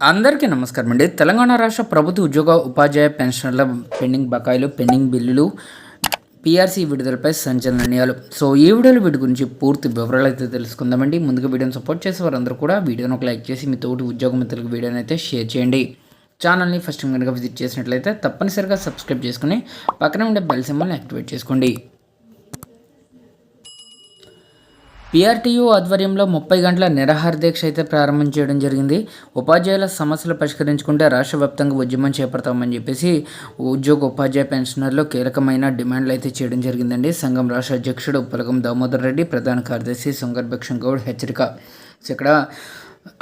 అందరికీ నమస్కారం అండి. తెలంగాణ రాష్ట్ర ప్రభుత్వ ఉద్యోగ ఉపాధ్యాయ పెన్షన్ల పెండింగ్ బకాయిలు పెండింగ్ బిల్లులు పీఆర్సీ విడుదలపై సంచలన నిర్ణయాలు. సో ఈ వీడియోలో వీటి గురించి పూర్తి వివరాలు అయితే తెలుసుకుందామండి. ముందుగా వీడియోని సపోర్ట్ చేసే వారందరూ కూడా వీడియోని ఒక లైక్ చేసి మీ తోటి ఉద్యోగ మిత్రులకు వీడియోని అయితే షేర్ చేయండి. ఛానల్ని ఫస్ట్ కనుక విజిట్ చేసినట్లయితే తప్పనిసరిగా సబ్స్క్రైబ్ చేసుకుని పక్కన ఉండే బెల్ సింబల్ని యాక్టివేట్ చేసుకోండి. పీఆర్టీయూ ఆధ్వర్యంలో ముప్పై గంటల నిరాహార దీక్ష అయితే ప్రారంభం చేయడం జరిగింది. ఉపాధ్యాయుల సమస్యలు పరిష్కరించుకుంటే రాష్ట్ర వ్యాప్తంగా ఉద్యమం చేపడతామని చెప్పేసి ఉద్యోగ ఉపాధ్యాయ పెన్షనర్లు కీలకమైన డిమాండ్లు అయితే చేయడం జరిగిందండి. సంఘం రాష్ట్ర అధ్యక్షుడు పులగం దామోదర్ రెడ్డి ప్రధాన కార్యదర్శి సుంగర్ భిక్షం గౌడ్ హెచ్చరిక ఇక్కడ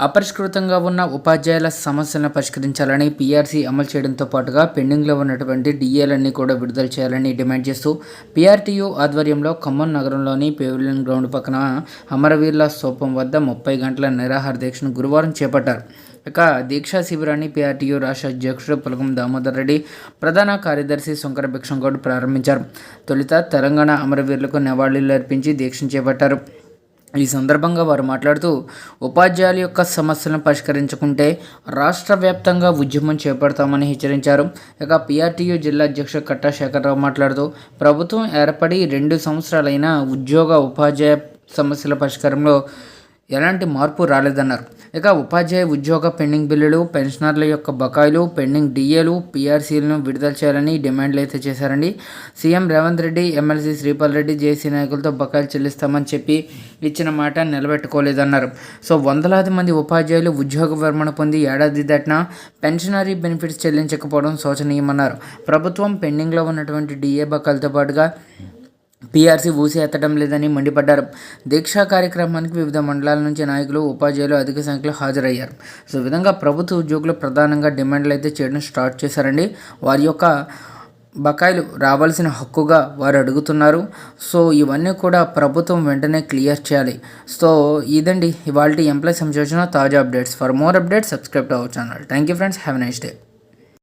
అపరిష్కృతంగా ఉన్న ఉపాధ్యాయుల సమస్యలను పరిష్కరించాలని పీఆర్సీ అమలు చేయడంతో పాటుగా పెండింగ్లో ఉన్నటువంటి డిఏలన్నీ కూడా విడుదల చేయాలని డిమాండ్ చేస్తూ పీఆర్టీయూ ఆధ్వర్యంలో ఖమ్మం నగరంలోని పేవిలియన్ గ్రౌండ్ పక్కన అమరవీర్ల స్తూపం వద్ద ముప్పై గంటల నిరాహార దీక్షను గురువారం చేపట్టారు. ఇక దీక్షా శిబిరాన్ని పీఆర్టీయూ రాష్ట్ర అధ్యక్షుడు పులగం దామోదర్ రెడ్డి ప్రధాన కార్యదర్శి శంకర భిక్షంగౌడ్ ప్రారంభించారు. తొలుత తెలంగాణ అమరవీరులకు నివాళులు అర్పించి దీక్షను చేపట్టారు. ఈ సందర్భంగా వారు మాట్లాడుతూ ఉపాధ్యాయుల యొక్క సమస్యలను పరిష్కరించుకుంటే రాష్ట్ర వ్యాప్తంగా ఉద్యమం చేపడతామని హెచ్చరించారు. ఇక పిఆర్టీయూ జిల్లా అధ్యక్షుడు కట్టా శేఖరరావు మాట్లాడుతూ ప్రభుత్వం ఏర్పడి రెండు సంవత్సరాలైన ఉద్యోగ ఉపాధ్యాయ సమస్యల పరిష్కారంలో ఎలాంటి మార్పు రాలేదన్నారు. ఇక ఉపాధ్యాయ ఉద్యోగ పెండింగ్ బిల్లులు పెన్షనర్ల యొక్క బకాయిలు పెండింగ్ డిఏలు పీఆర్సీలను విడుదల చేయాలని డిమాండ్లు అయితే చేశారండి. CM Revanth Reddy MLC Sripal Reddy JC నాయకులతో బకాయిలు చెల్లిస్తామని చెప్పి ఇచ్చిన మాట నిలబెట్టుకోలేదన్నారు. సో వందలాది మంది ఉపాధ్యాయులు ఉద్యోగ విరమణ పొంది ఏడాది దాటిన పెన్షనరీ బెనిఫిట్స్ చెల్లించకపోవడం శోచనీయమన్నారు. ప్రభుత్వం పెండింగ్లో ఉన్నటువంటి డిఏ బకాయిలతో పాటుగా పీఆర్సీ ఊసి ఎత్తడం లేదని మండిపడ్డారు. దీక్షా కార్యక్రమానికి వివిధ మండలాల నుంచి నాయకులు ఉపాధ్యాయులు అధిక సంఖ్యలో హాజరయ్యారు. సో విధంగా ప్రభుత్వ ఉద్యోగులు ప్రధానంగా డిమాండ్లు అయితే చేయడం స్టార్ట్ చేశారండి. వారి యొక్క బకాయిలు రావాల్సిన హక్కుగా వారు అడుగుతున్నారు. సో ఇవన్నీ కూడా ప్రభుత్వం వెంటనే క్లియర్ చేయాలి. సో ఇదండి ఇవాళ ఎంప్లాయ్ సంయోజన తాజా updates. For more updates subscribe to our channel. Thank you friends. Have nice day.